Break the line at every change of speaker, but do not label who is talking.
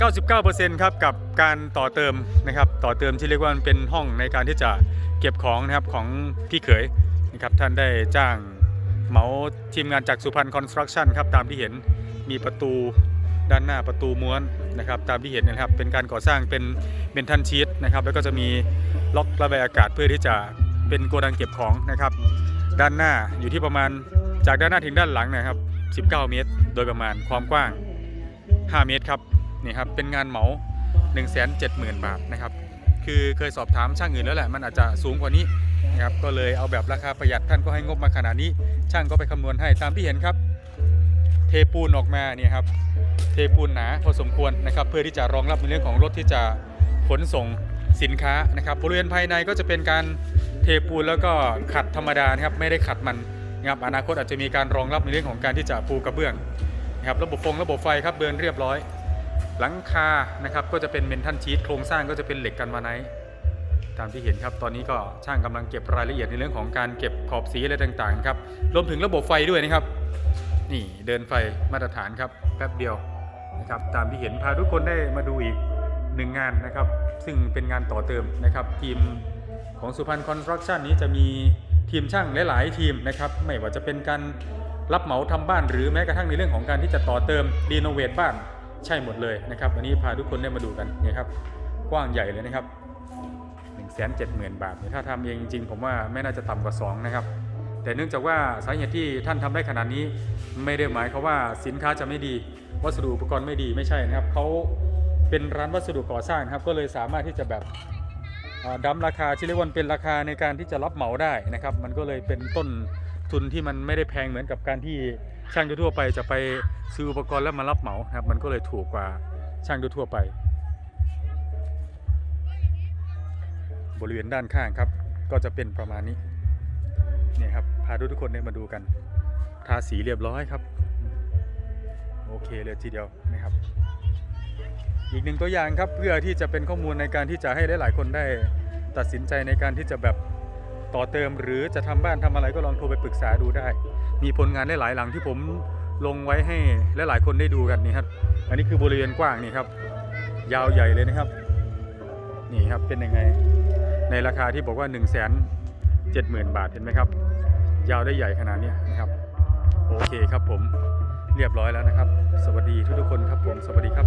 99%ครับกับการต่อเติมนะครับต่อเติมที่เรียกว่ามันเป็นห้องในการที่จะเก็บของนะครับของพี่เขยนะครับท่านได้จ้างเหมาทีมงานจากสุพรรณคอนสตรักชั่นครับตามที่เห็นมีประตูด้านหน้าประตูม้วนนะครับตามที่เห็นนะครับเป็นการก่อสร้างเป็นเมนทันชีตนะครับแล้วก็จะมีล็อกระบายอากาศเพื่อที่จะเป็นโกดังเก็บของนะครับด้านหน้าอยู่ที่ประมาณจากด้านหน้าถึงด้านหลังนะครับ 19 เมตร โดยประมาณความกว้าง 5 เมตรครับ นี่ครับเป็นงานเหมา170,000 บาทนะครับคือเคยสอบถามช่างอื่นแล้วแหละมันอาจจะสูงกว่านี้นะครับก็เลยเอาแบบราคาประหยัดท่านก็ให้งบมาขนาดนี้ ช่างก็ไปคำนวณให้ตามที่เห็นครับ เทปูนออกมาเนี่ยครับเทปูนหนาพอสมควรนะครับเพื่อที่จะรองรับในเรื่องของรถที่จะขนส่งสินค้านะครับบริเวณภายในก็จะเป็นการเทปูนแล้วก็ขัดธรรมดานะครับไม่ได้ขัดมันนะครับอนาคตอาจจะมีการรองรับในเรื่องของการที่จะปูกระเบื้องนะครับระบบฟงระบบไฟครับเดินเรียบร้อย หลังคานะครับก็จะเป็นเมนทันชีตโครงสร้างก็จะเป็นเหล็กกันวาไนตามที่เห็นครับตอนนี้ก็ช่างกำลังเก็บรายละเอียดในเรื่องของการเก็บขอบสีอะไรต่างๆครับรวมถึงระบบไฟด้วยนะครับ นี่เดินไฟมาตรฐานครับแป๊บเดียวนะครับตามที่เห็นพาทุกคนได้มาดูอีกหนึ่งงานนะครับ ซึ่งเป็นงานต่อเติมนะครับ ทีมของสุพรรณคอนสตรักชั่นนี้จะมีทีมช่างหลาย ๆ ทีมนะครับไม่ว่าจะเป็นการรับเหมาทำบ้านหรือแม้กระทั่งในเรื่องของการที่จะต่อเติมรีโนเวทบ้าน ใช่หมดเลยนะครับอันนี้พาทุกคนได้มาดูกันนี่ครับกว้างใหญ่เลยนะครับ1 7 0 0 0 0 บาทถ้าทำเองจริงผมว่าไม่น่าจะต่ำกว่า 2 นะครับ แต่เนื่องจากว่าสาเหตุที่ท่านทำได้ขนาดนี้ ไม่ได้หมายความว่าสินค้าจะไม่ดี วัสดุอุปกรณ์ไม่ดีไม่ใช่นะครับเขาเป็นร้านวัสดุก่อสร้างครับก็เลยสามารถที่จะแบบดั้มราคาที่เรียกว่าเป็นราคาในการที่จะรับเหมาได้นะครับ มันก็เลยเป็นต้นทุนที่มันไม่ได้แพงเหมือนกับการที่ ช่างทั่วไปจะไปซื้ออุปกรณ์แล้วมารับเหมาครับ มันก็เลยถูกกว่าช่างทั่วไป บริเวณด้านข้างครับ ก็จะเป็นประมาณนี้เนี่ยครับพาทุกคนได้มาดูกัน ทาสีเรียบร้อยครับ โอเคเลยทีเดียวนะครับ อีกหนึ่งตัวอย่างครับเพื่อที่จะเป็นข้อมูลในการที่จะให้หลายๆคนได้ตัดสินใจในการที่จะแบบ ต่อเติมหรือจะทำบ้านทำอะไรก็ลองโทรไปปรึกษาดูได้ มีผลงานได้หลายหลังที่ผมลงไว้ให้หลายๆคนได้ดูกันนี่ครับ อันนี้คือบริเวณกว้างนี่ครับ ยาวใหญ่เลยนะครับ นี่ครับเป็นยังไง ในราคาที่บอกว่า 1 7 0 0 0 0 บาทเห็นไหมครับ ยาวได้ใหญ่ขนาดนี้นะครับ โอเคครับผมเรียบร้อยแล้วนะครับ สวัสดีทุกๆคนครับผม สวัสดีครับ